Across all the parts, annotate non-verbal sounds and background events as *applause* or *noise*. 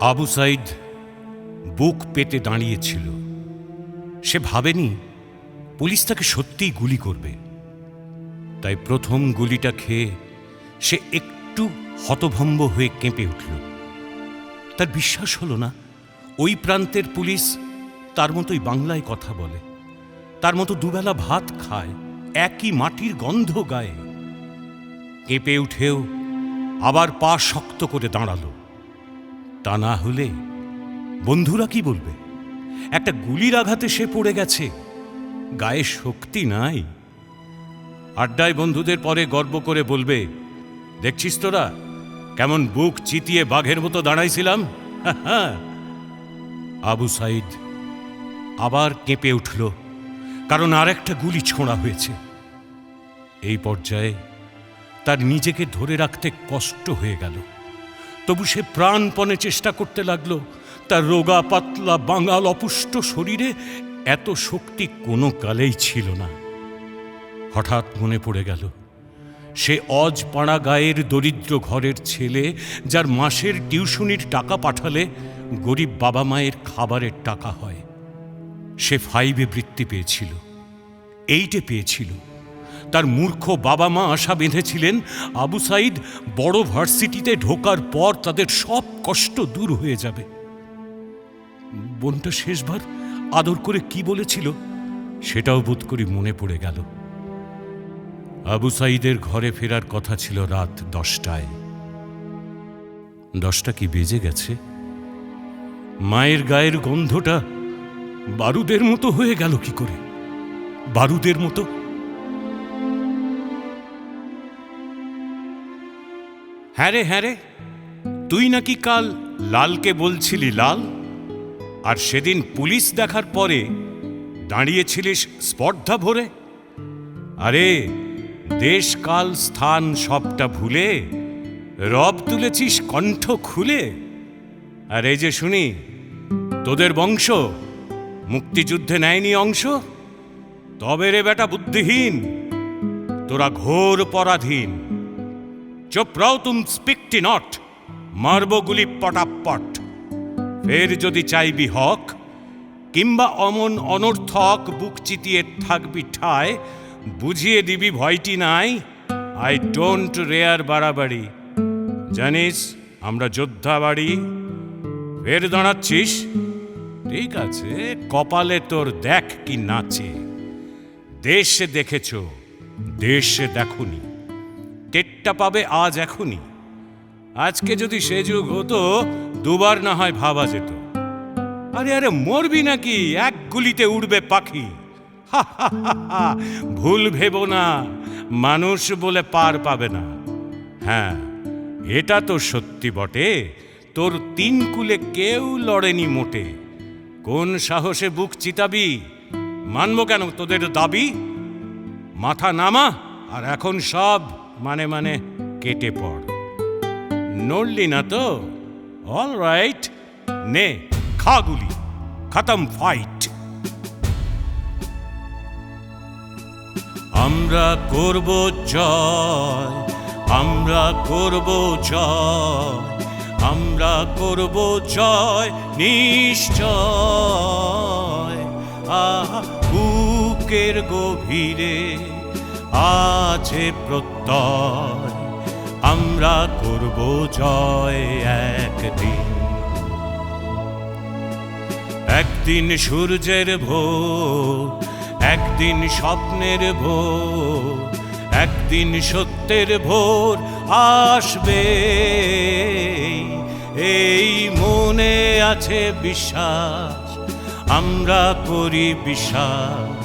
আবু সাইদ বুক পেতে দাঁড়িয়েছিল। সে ভাবেনি পুলিশ তাকে সত্যিই গুলি করবে। তাই প্রথম গুলিটা খেয়ে সে একটু হতভম্ব হয়ে কেঁপে উঠল। তার বিশ্বাস হলো না, ওই প্রান্তের পুলিশ তার মতোই বাংলায় কথা বলে। তার মতো দুবেলা ভাত খায়, একই মাটির গন্ধ গায়ে। কেঁপে উঠেও আবার পা শক্ত করে দাঁড়াল। তা না হলে বন্ধুরা কি বলবে? একটা গুলির আঘাতে সে পড়ে গেছে। গায়ে শক্তি নাই। আড্ডায় বন্ধুদের পরে গর্ব করে বলবে, দেখছিস তোরা, কেমন বুক চিতিয়ে বাঘের মতো দাঁড়াইছিলাম? *laughs* আবু সাইদ আবার কেঁপে উঠল, কারণ আর একটা গুলি ছোঁড়া হয়েছে। এই পর্যায়ে তার নিজেকে ধরে রাখতে কষ্ট হয়ে গেল। তবু সে প্রাণপণে চেষ্টা করতে লাগল। তার রোগা পাতলা বাঙাল অপুষ্ট শরীরে এত শক্তি কোনো কালেই ছিল না। হঠাৎ মনে পড়ে গেল, সে অজ পাড়া গায়ের দরিদ্র ঘরের ছেলে যার মাসের টিউশনির টাকা পাঠালে গরিব বাবা মায়ের খাবারের টাকা হয়। সে ফাইভে বৃত্তি পেয়েছিল এইটে পেয়েছিল। তার মূর্খ বাবা মা আশা বেঁধেছিলেন আবু সাইদ বড় ভার্সিটিতে ঢোকার পর তাদের সব কষ্ট দূর হয়ে যাবে। বোনটা শেষবার আদর করে কি বলেছিল সেটাও বোধ করি মনে পড়ে গেল। আবু সাইদের ঘরে ফেরার কথা ছিল রাত দশটায়। দশটা কি বেজে গেছে? মায়ের গায়ের গন্ধটা বারুদের মতো হয়ে গেল কি করে? বারুদের মতো হ্যাঁ রে হ্যাঁ রে। তুই নাকি কাল লালকে বলছিলি, লাল? আর সেদিন পুলিশ দেখার পরে দাঁড়িয়েছিলিস স্পর্ধা ভরে? আরে, দেশ, কাল, স্থান সবটা ভুলে, রব তুলেছিস কণ্ঠ খুলে। আর এই যে শুনি, তোদের বংশ মুক্তিযুদ্ধে নেয়নি অংশ? তবে রে বেটা বুদ্ধিহীন, তোরা ঘোর পরাধীন। চুপ রাও তুম স্পিকটি নট মারব গুলি পটাপট ফের যদি চাইবি হক, কিংবা অমন অনর্থক বুক চিতিয়ে থাকবি ঠায়, বুঝিয়ে দিবি ভয়টি নাই, আই ডোন্ট রেয়ার বাড়াবাড়ি। জানিস, আমরা যোদ্ধা বাড়ি। ফের দাঁড়াচ্ছিস? ঠিক আছে, কপালে তোর দেখ কি নাচে। দেশে দেখেছ, দেশে দেখুনি। টেটটা পাবে আজ এখনই। আজকে যদি সে যুগ হতো, দুবার না হয় ভাবা যেত। আরে আরে, মরবি নাকি? এক গুলিতে উড়বে পাখি। ভুল ভেবো না। মানুষ বলে পার পাবে না। হ্যাঁ এটা তো সত্যি বটে। তোর তিন কুলে কেউ লড়েনি মোটে। কোন সাহসে বুক চিতাবি? মানবো কেন তোদের দাবি? মাথা নামা, আর এখন সব মানে মানে কেটে পড়। নড়লি না তো? অল রাইট নে, খা গুলি। খতম ফাইট আমরা করব জয়, আমরা করব জয়, আমরা করব জয়, নিশ্চয়। আহ, বুকের গভীরে আছে প্রত্যয়, আমরা করব জয় একদিন। একদিন সূর্যের ভোর, একদিন স্বপ্নের ভোর, একদিন সত্যের ভোর আসবে। এই মনে আছে বিশ্বাস, আমরা করি বিশ্বাস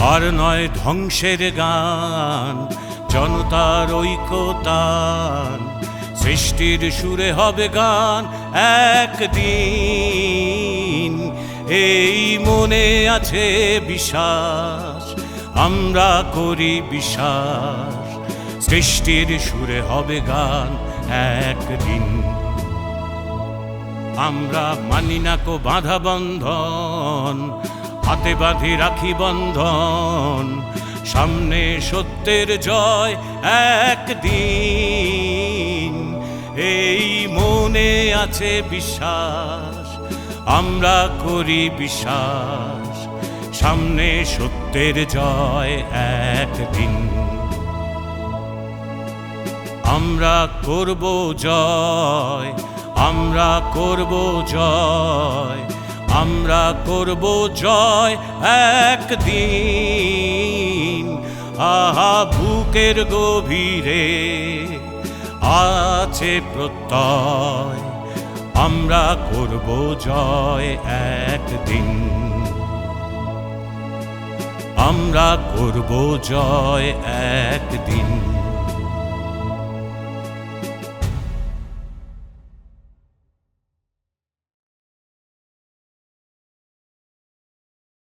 আর নয় ধ্বংসের গান, জনতার ঐকতান সৃষ্টির সুরে হবে গান একদিন। এই মনে আছে বিশ্বাস, আমরা করি বিশ্বাস। সৃষ্টির সুরে হবে গান একদিন। আমরা মানি না কো বাঁধা বন্ধন হাতে বাঁধি রাখি বন্ধন, সামনে সত্যের জয় একদিন। এই মনে আছে বিশ্বাস, আমরা করি বিশ্বাস, সামনে সত্যের জয় একদিন। আমরা করব জয়, আমরা করব জয় আমরা করব জয় একদিন। আহা, বুকের গভীরে আছে প্রত্যয়। আমরা করব জয় একদিন। আমরা করব জয় একদিন।